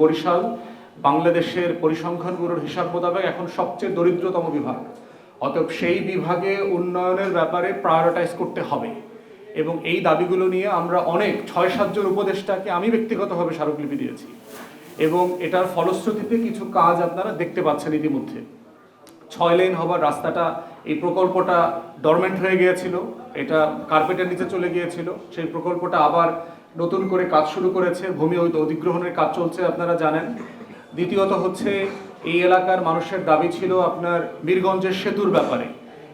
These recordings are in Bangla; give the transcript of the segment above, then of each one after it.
বরিশাল বাংলাদেশের পরিসংখ্যান ব্যুরোর হিসাব মোতাবেক এখন সবচেয়ে দরিদ্রতম বিভাগ। অতএব সেই বিভাগে উন্নয়নের ব্যাপারে প্রায়োরিটাইজ করতে হবে। এবং এই দাবিগুলো নিয়ে আমরা অনেক ছয় সাতজন উপদেষ্টাকে আমি ব্যক্তিগতভাবে স্মারকলিপি দিয়েছি। এবং এটার ফলশ্রুতিতে কিছু কাজ আপনারা দেখতে পাচ্ছেন ইতিমধ্যে। ছয় লেন হবার রাস্তাটা, এই প্রকল্পটা ডরমেন্ট হয়ে গিয়েছিল। এটা কার্পেটের নিচে চলে গিয়েছিল। সেই প্রকল্পটা আবার নতুন করে কাজ শুরু করেছে, ভূমি অধি- অধিগ্রহণের কাজ চলছে, আপনারা জানেন। দ্বিতীয়ত হচ্ছে, এই এলাকার মানুষের দাবি ছিল আপনার বীরগঞ্জের সেতুর ব্যাপারে।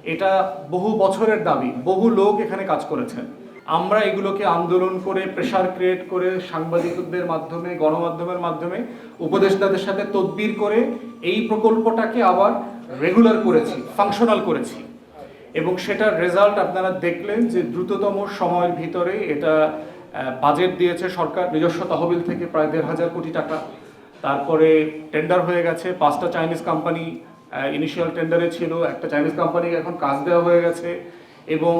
এটা বহু বছরের দাবি, বহু লোক এখানে কাজ করেছেন। আমরা এগুলোকে আন্দোলন করে প্রেশার ক্রিয়েট করে, সাংবাদিকদের মাধ্যমে, গণমাধ্যমের মাধ্যমে, উপদেষ্টাদের সাথে তদবির করে, এই প্রকল্পটাকে আবার রেগুলার করেছি ফাংশনাল করেছি। এবং সেটার রেজাল্ট আপনারা দেখলেন যে দ্রুততম সময়ের ভিতরে এটা বাজেট দিয়েছে সরকার, নিজস্ব তহবিল থেকে প্রায় দেড় হাজার কোটি টাকা। তারপরে টেন্ডার হয়ে গেছে, পাঁচটা চাইনিজ কোম্পানি ইনিশিয়াল টেন্ডারে ছিল, একটা চাইনিজ কোম্পানি এখন কাজ দেওয়া হয়ে গেছে এবং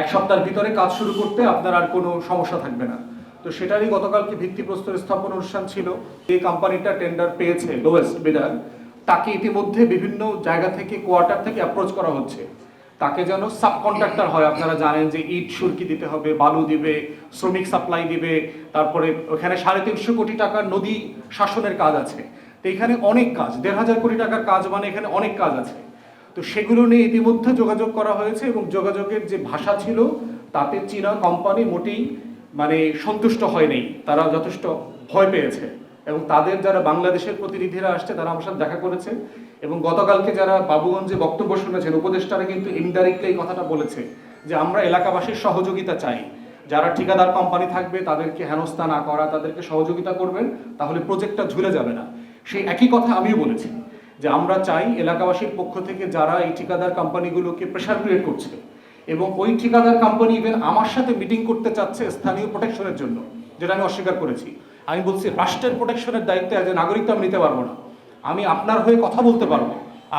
এক সপ্তাহের ভিতরে কাজ শুরু করতে আপনার আর কোনো সমস্যা থাকবে না। তো সেটারই গতকালকে ভিত্তিপ্রস্তর স্থাপন অনুষ্ঠান ছিল যে কোম্পানিটা টেন্ডার পেয়েছে লোয়েস্ট বিডার তাকে ইতিমধ্যে বিভিন্ন জায়গা থেকে কোয়ার্টার থেকে অ্যাপ্রোচ করা হচ্ছে। তাকে যেন সাব কন্ট্রাক্টর হয়। আপনারা জানেন যে ইট, সুরকি দিতে হবে, বালু দিবে, শ্রমিক সাপ্লাই দিবে, তারপরে ওখানে সাড়ে তিনশো কোটি টাকার নদী শাসনের কাজ আছে। তো এখানে অনেক কাজ, দেড় হাজার কোটি টাকার কাজ মানে এখানে অনেক কাজ আছে। তো সেগুলো নিয়ে ইতিমধ্যে যোগাযোগ করা হয়েছে এবং যোগাযোগের যে ভাষা ছিল, তাতে চীনা কোম্পানি মোটেই মানে সন্তুষ্ট হয়নি তারা যথেষ্ট ভয় পেয়েছে। এবং তাদের যারা বাংলাদেশের প্রতিনিধিরা আসছে, তারা আমার সাথে দেখা করেছে। এবং গতকালকে যারা বাবুগঞ্জে বক্তব্য শুনেছেন, উপদেষ্টারা কিন্তু ইনডাইরেক্টলি এই কথাটা বলেছে যে, আমরা এলাকাবাসীর সহযোগিতা চাই। যারা ঠিকাদার কোম্পানি থাকবে, তাদেরকে হেনস্থা না করা, তাদেরকে সহযোগিতা করবেন, তাহলে প্রজেক্টটা ঝুলে যাবে না। সেই একই কথা আমিও বলেছি, যে আমরা চাই এলাকাবাসীর পক্ষ থেকে যারা এই ঠিকাদার কোম্পানিগুলোকে প্রেশার ক্রিয়েট করছে এবং ওই ঠিকাদার কোম্পানি ইভেন আমার সাথে মিটিং করতে চাচ্ছে স্থানীয় প্রোটেকশনের জন্য, যেটা আমি অস্বীকার করেছি। আমি বলছি, রাষ্ট্রের প্রোটেকশনের দায়িত্ব এজ এ নাগরিক তো আমি নিতে পারব না। আমি আপনার হয়ে কথা বলতে পারব।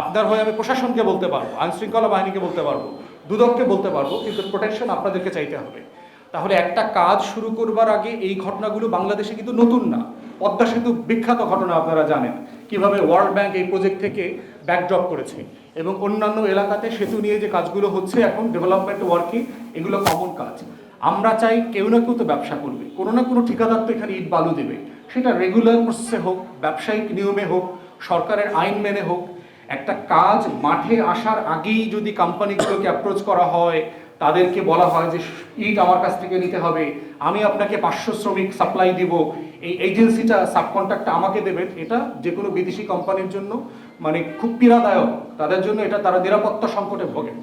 আপনার হয়ে আমি প্রশাসনকে বলতে পারব আইন শৃঙ্খলা বাহিনীকে বলতে পারব, দুদককে বলতে পারব, কিন্তু প্রোটেকশন আপনাদেরকে চাইতে হবে। তাহলে একটা কাজ শুরু করবার আগে এই ঘটনাগুলো বাংলাদেশে কিন্তু নতুন না। পদ্মা সেতু বিখ্যাত ঘটনা আপনারা জানেন, কীভাবে ওয়ার্ল্ড ব্যাংক এই প্রজেক্ট থেকে ব্যাকড্রপ করেছে এবং অন্যান্য এলাকাতে সেতু নিয়ে যে কাজগুলো হচ্ছে, এখন ডেভেলপমেন্ট ওয়ার্কিং এগুলো কমন কাজ। আমরা চাই কেউ না কেউ তো ব্যবসা করবে। কোনো না কোনো ঠিকাদার তো এখানে ইট বালু দেবে। সেটা রেগুলার প্রসেসে হোক, ব্যবসায়িক নিয়মে হোক, সরকারের আইন মেনে হোক, একটা কাজ মাঠে আসার আগেই যদি কোম্পানিগুলোকে অ্যাপ্রোচ করা হয়, তাদেরকে বলা হয় যে, ইট আমার কাছ থেকে নিতে হবে, আমি আপনাকে পাঁচশো শ্রমিক সাপ্লাই দিব। এই এজেন্সিটা সাবকন্ট্রাক্টটা আমাকে দেবেন এটা যে কোনো বিদেশি কোম্পানির জন্য মানে খুব পীড়াদায়ক। তাদের জন্য এটা তারা নিরাপত্তা সংকটে ভোগে